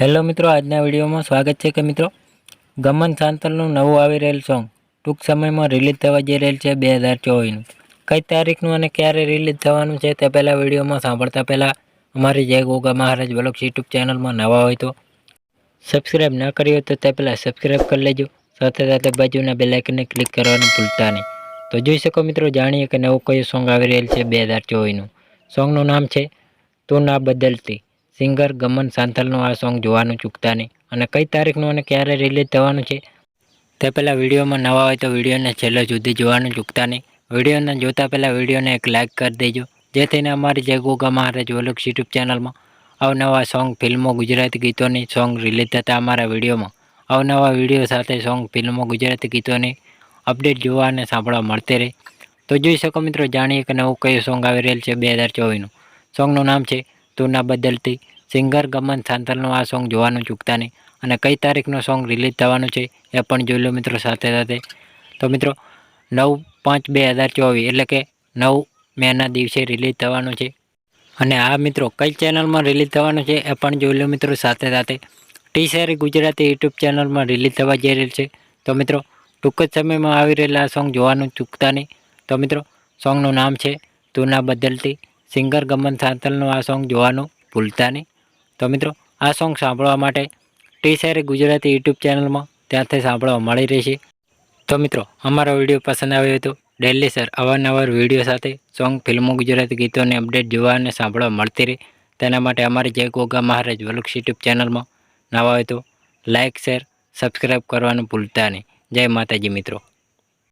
Hello મિત્રો, આજના વિડીયોમાં સ્વાગત છે કે મિત્રો? ગમન સાંતલનું નવું આવી રહેલ સોંગ ટૂંક સમયમાં રિલીઝ થવા જઈ રહેલ છે બે હજાર ચોવીસનું. કઈ તારીખનું અને ક્યારે રિલીઝ થવાનું છે તે પહેલાં વિડીયોમાં સાંભળતા પહેલાં અમારી જય ગોગા મહારાજ બ્લોગ્સ યુટ્યુબ ચેનલમાં નવા હોય તો સબસ્ક્રાઈબ ન કરી હોય તો તે પહેલાં સબસ્ક્રાઈબ કરી લેજો. સાથે સાથે બાજુના બેલાઇકનને ક્લિક કરવાનું ભૂલતા નહીં. તો જોઈ શકો મિત્રો, જાણીએ કે નવું કયું સોંગ આવી રહેલ છે બે હજાર ચોવીસનું. સોંગનું નામ છે તું ના બદલતી. સિંગર ગમન સાંથલનું આ સોંગ જોવાનું ચૂકતા નહીં. અને કઈ તારીખનું અને ક્યારે રિલીઝ થવાનું છે? તે પહેલાં વિડીયોમાં નવા હોય તો વિડીયોને છેલ્લો સુધી જોવાનું ચૂકતા નહીં. વિડીયોને જોતા પહેલાં વિડીયોને એક લાઇક કરી દેજો. જેથીને અમારી જય ગોગા મહારાજ વલુક્ષ યુટ્યુબ ચેનલમાં અવનવા સોંગ ફિલ્મો ગુજરાતી ગીતોની સોંગ રિલીઝ થતા અમારા વિડીયોમાં અવનવા વીડિયો સાથે સોંગ ફિલ્મો ગુજરાતી ગીતોની અપડેટ જોવા અને સાંભળવા મળતી રહે. તો જોઈ શકો મિત્રો, જાણીએ કે નવું કયું સોંગ આવી રહેલ છે બે હજાર ચોવીસનું. સોંગનું નામ છે તું ના બદલતી સિંગર ગમન સાંતલનું આ સોંગ જોવાનું ચૂકતા નહીં. અને કઈ તારીખનો સોંગ રિલીઝ થવાનું છે એ પણ જોઈ લો મિત્રો સાથે સાથે. તો મિત્રો, નવ પાંચ બે હજાર ચોવીસ એટલે કે નવ મેના દિવસે રિલીઝ થવાનું છે. અને આ મિત્રો કઈ ચેનલમાં રિલીઝ થવાનું છે એ પણ જોઈ લો મિત્રો સાથે સાથે. ટી શેરી ગુજરાતી યુટ્યુબ ચેનલમાં રિલીઝ થવા જઈ રહેલ છે. તો મિત્રો, ટૂંક જ સમયમાં આવી રહેલા આ સોંગ જોવાનું ચૂકતા નહીં. તો મિત્રો, સોંગનું નામ છે તું ના બદલતી સિંગર ગમન સાંતલનું આ સોંગ જોવાનું ભૂલતા નહીં. તો મિત્રો, આ સોંગ સાંભળવા માટે ટી શેરી ગુજરાતી યુટ્યુબ ચેનલમાં ત્યાંથી સાંભળવા મળી રહેશે. તો મિત્રો, અમારો વીડિયો પસંદ આવ્યો હતો ડેલી સર અવારનવાર વીડિયો સાથે સોંગ ફિલ્મો, ગુજરાતી ગીતોની અપડેટ જોવા અને સાંભળવા મળતી રહે. તેના માટે અમારી જય ગોગા મહારાજ વલુક્ષ યુટ્યુબ ચેનલમાં નવા હોય તો લાઇક શેર સબસ્ક્રાઈબ કરવાનું ભૂલતા નહીં. જય માતાજી મિત્રો.